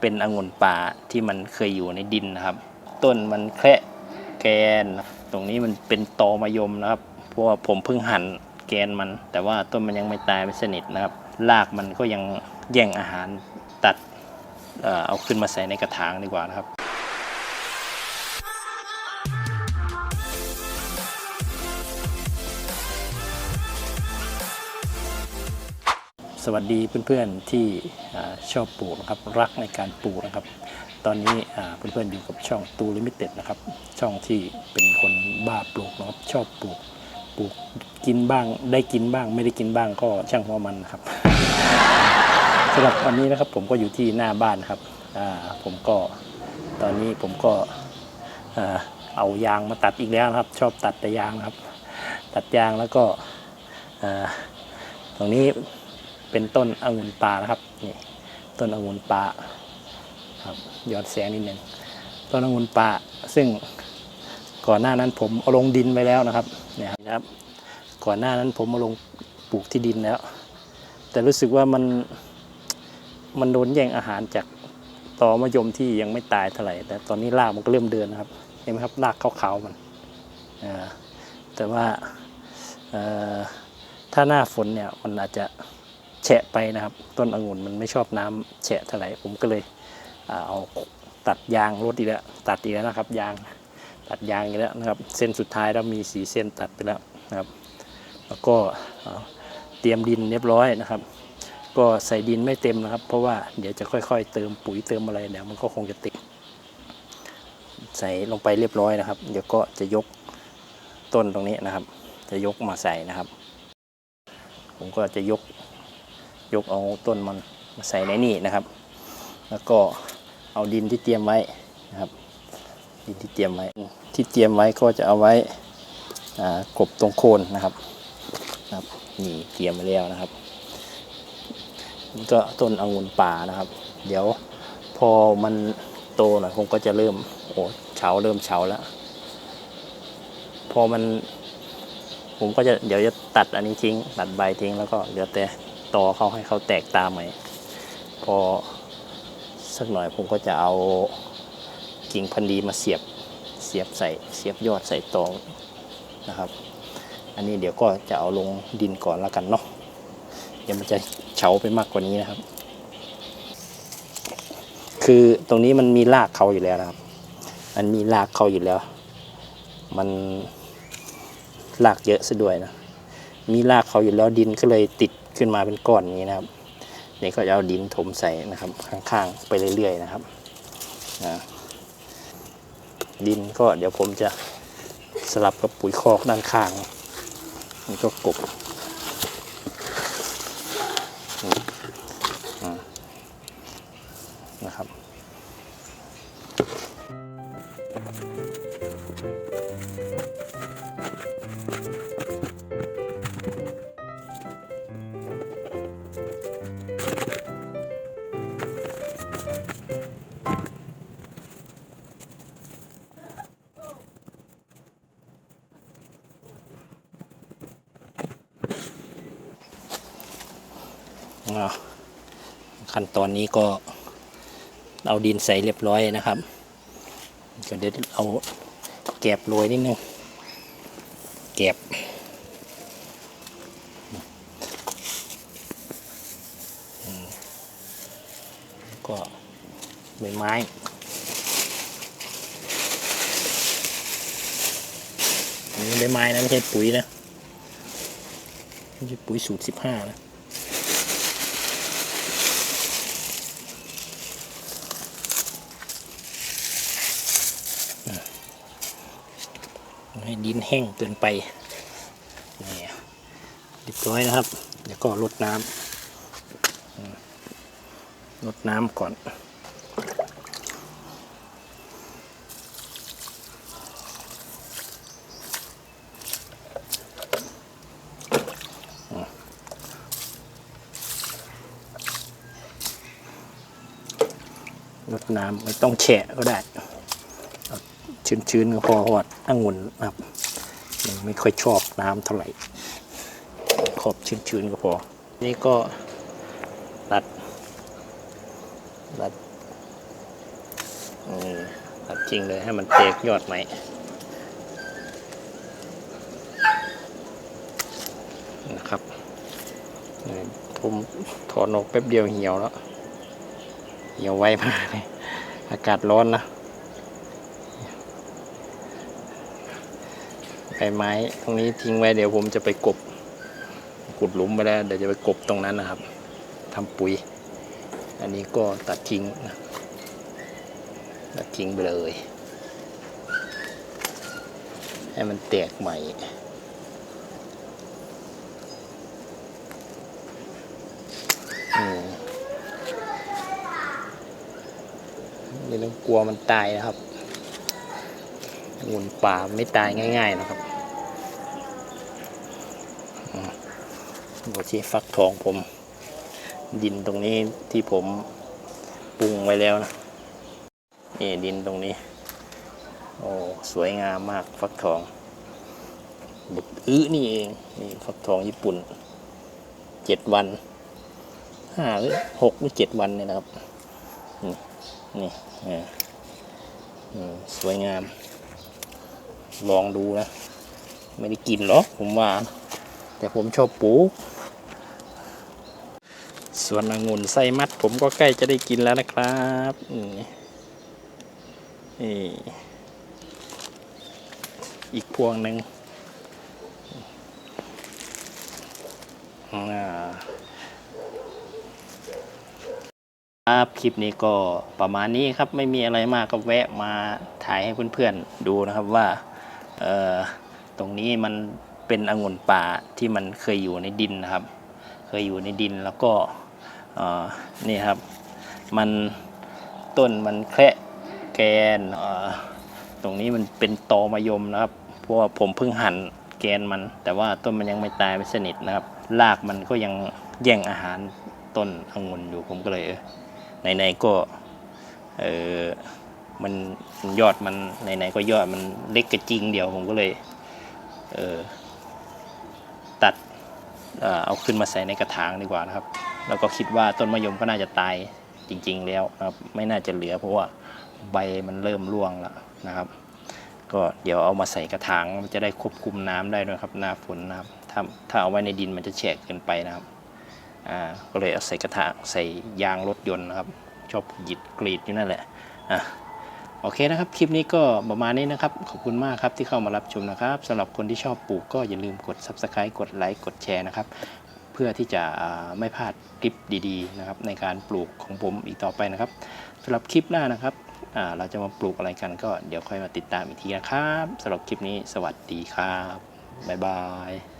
เป็นองุ่นป่าที่มันเคยอยู่ในดินนะครับ ต้นมันแคระแกน ตรงนี้มันเป็นตอมายมนะครับ เพราะว่าผมเพิ่งหั่นแกนมัน แต่ว่าต้นมันยังไม่ตายไม่สนิทนะครับรากมันก็ยังแย่งอาหารตัดเอาขึ้นมาใส่ในกระถางดีกว่านะครับ วัสดีเพื่อนๆที่อ่ชอบปลูกนะครับ รักในการปลูกนะครับ ตอนนี้อ่าเพื่อนๆอยู่กับช่องตูลิมิเต็ดนะครับ ช่องที่เป็นคนบ้าปลูกนะครับชอบปลูกปลูกกินบ้าง ได้กินบ้าง ไม่ได้กินบ้างก็ช่างหัวมันนะครับสำหรับวันนี้นะครับผมก็อยู่ที่หน้าบ้านครับผมก็ตอนนี้ผมก็เอายางมาตัดอีกแล้วครับ ชอบตัดแต่ยางครับ ตัดยางแล้วก็ตรงนี้ เป็นต้นองุ่นป่านะครับนี่ต้นองุ่นป่าครับยอนแสงนิดนึงต้นองุ่นป่าซึ่งก่อนหน้านั้นผมเอาลงดินไปแล้วนะครับเนี่ยครับ ก่อนหน้านั้นผมเอาลงปลูกที่ดินแล้ว แต่รู้สึกว่ามันมันโดนแย่งอาหารจากตอมะยมที่ยังไม่ตายเท่าไหร่ แต่ตอนนี้รากมันก็เริ่มเดินนะครับเห็นไหมครับรากขาวๆมันแต่ว่าถ้าหน้าฝนเนี่ยมันอาจจะ ฉะไปนะครับ ต้นองุ่นมันไม่ชอบน้ำแฉะเท่าไหร่ผมก็เลยเอาตัดยางรถอีกแล้วตัดอีกแล้วนะครับ ยางตัดยางอีกแล้วนะครับ เส้นสุดท้ายเรามีสีเส้นตัดไปแล้วนะครับ แล้วก็เตรียมดินเรียบร้อยนะครับ ก็ใส่ดินไม่เต็มนะครับ เพราะว่าเดี๋ยวจะค่อย ๆ เติมปุ๋ยเติมอะไรเดี๋ยวมันก็คงจะติดใส่ลงไปเรียบร้อยนะครับ เดี๋ยวก็จะยกต้นตรงนี้นะครับ จะยกมาใส่นะครับ ผมก็จะยก ยกเอาต้นมันมาใส่ในนี่นะครับ แล้วก็เอาดินที่เตรียมไว้นะครับดินที่เตรียมไว้ที่เตรียมไว้ก็จะเอาไว้กบตรงโคนนะครับนะครับนี่เตรียมไว้แล้วนะครับนี่ก็ต้นองุ่นป่านะครับ เดี๋ยวพอมันโตหน่อยผมก็จะเริ่มโอ้เฉาเริ่มเฉาแล้ว พอมันผมก็จะเดี๋ยวจะตัดอันนี้ทิ้ง ตัดใบทิ้งแล้วก็เหลือแต่ ตอเขาให้เขาแตกตามใหม่ พอสักหน่อยผมก็จะเอากิ่งพันธุ์ดีมาเสียบเสียบใส่เสียบยอดใส่ตอนะครับ อันนี้เดี๋ยวก็จะเอาลงดินก่อนแล้วกันเนาะเดี๋ยวมันจะเฉาไปมากกว่านี้นะครับ คือตรงนี้มันมีรากเขาอยู่แล้วนะครับ มันมีรากเขาอยู่แล้ว มันรากเยอะซะด้วยนะมีรากเขาอยู่แล้วดินก็เลยติด ขึ้นมาเป็นก้อนอย่างนี้นะครับนี่ก็จะเอาดินถมใส่นะครับข้างๆไปเรื่อยๆนะครับนะดินก็เดี๋ยวผมจะสลับกับปุ๋ยคอกด้านข้างมันก็กบ ขั้นตอนนี้ก็เอาดินใส่เรียบร้อยนะครับก็เดี๋ยวเอาแกบโรยนิดนึงแกบก็ใบไม้อันนี้ใบไม้นะไม่ใช่ปุ๋ยนะไม่ใช่ปุ๋ยสูตรสิบห้านะ ให้ดินแห้งเกินไปนี่เรียบร้อยนะครับ เดี๋ยวก็ลดน้ำลดน้ำก่อนลดน้ำไม่ต้องแฉะก็ได้ ชื้นๆก็พอว่าองุ่นนะครับมันไม่ค่อยชอบน้ำเท่าไหร่ ขอบชื้นๆก็พอ นี่ก็ตัดตัดนี่ตัดจริงเลยให้มันแตกยอดไหมนะครับผมถอนออกแป๊บเดียวเหี่ยวแล้ว เหี่ยวไวมากเลย อากาศร้อนนะ ใบไม้ตรงนี้ทิ้งไว้เดี๋ยวผมจะไปกบขุดหลุมไปแล้วเดี๋ยวจะไปกบตรงนั้นนะครับทำปุ๋ย อันนี้ก็ตัดทิ้งนะตัดทิ้งไปเลย ให้มันแตกใหม่อืมไม่ต้องกลัวมันตายนะครับงุ่นป่าไม่ตายง่าย ๆ นะครับ ดูที่ฟักทองผม ดินตรงนี้ที่ผมปรุงไว้แล้วนะนี่ดินตรงนี้ โอ้สวยงามมากฟักทองบุกอื้อนี่เองนี่ฟักทองญี่ปุ่นเจ็ดวันห้าหรือหกหรือเจ็ดวันเนี่ยนะครับ นี่นี่สวยงาม ลองดูนะ ไม่ได้กินหรอกผมว่า แต่ผมชอบปลูกส่วนองุ่นไส้มัด ผมก็ใกล้จะได้กินแล้วนะครับนี่อีกพวงหนึ่งครับคลิปนี้ก็ประมาณนี้ครับไม่มีอะไรมากก็แวะมาถ่ายให้เพื่อนๆดูนะครับว่าตรงนี้มัน เป็นองุ่นป่าที่มันเคยอยู่ในดินนะครับ เคยอยู่ในดินแล้วก็นี่ครับ มันต้นมันแคระแกนตรงนี้มันเป็นตอมะยมนะครับ เพราะว่าผมเพิ่งหั่นแกนมัน แต่ว่าต้นมันยังไม่ตายไม่สนิทนะครับรากมันก็ยังแย่งอาหารต้นองุ่นอยู่ผมก็เลยเออไหนๆก็เออมันยอดมันไหนๆก็ยอดมันเล็กกระจริงเดียวผมก็เลย เออ เอ่อเอาขึ้นมาใส่ในกระถางดีกว่านะครับ แล้วก็คิดว่าต้นมะยมก็น่าจะตายจริง ๆ แล้วนะครับ ไม่น่าจะเหลือเพราะว่าใบมันเริ่มร่วงแล้วนะครับ ก็เดี๋ยวเอามาใส่กระถางมันจะได้ควบคุมน้ำได้ด้วยครับหน้าฝนนะครับ ถ้าถ้าเอาไว้ในดินมันจะแฉะเกินไปนะครับอ่าก็เลยเอาใส่กระถางใส่ยางรถยนต์นะครับ ชอบหยิดกรีดอยู่นั่นแหละอะ โอเคนะครับ คลิปนี้ก็ประมาณนี้นะครับ ขอบคุณมากครับที่เข้ามารับชมนะครับสำหรับคนที่ชอบปลูกก็อย่าลืมกด subscribe กดไลค์กดแชร์นะครับ เพื่อที่จะไม่พลาดคลิปดีๆนะครับในการปลูกของผมอีกต่อไปนะครับสำหรับคลิปหน้านะครับเราจะมาปลูกอะไรกันก็เดี๋ยวค่อยมาติดตามอีกทีนะครับสำหรับคลิปนี้สวัสดีครับบ๊ายบาย